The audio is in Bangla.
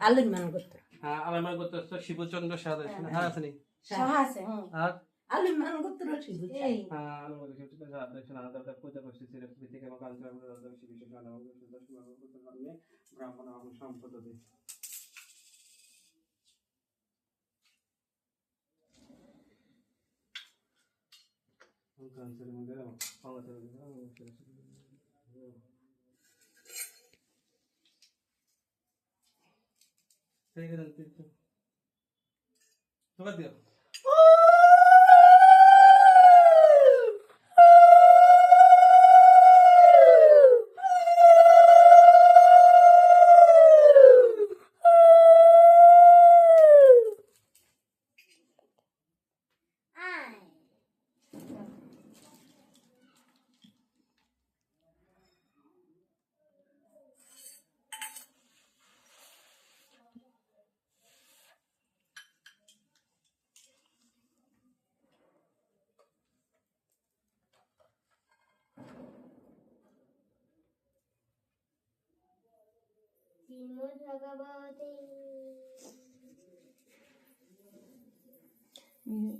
আলিমান করতে। হ্যাঁ, আমার মনে শিবচন্দ্র সাহা হ্যাঁ আছে নি? সাহা আছে আর? আলিমান করতে শিবু এই। হ্যাঁ, শিবচন্দ্র সাহা দেখছেন আলাদা একটা सही गलती तो कर दिया Mire,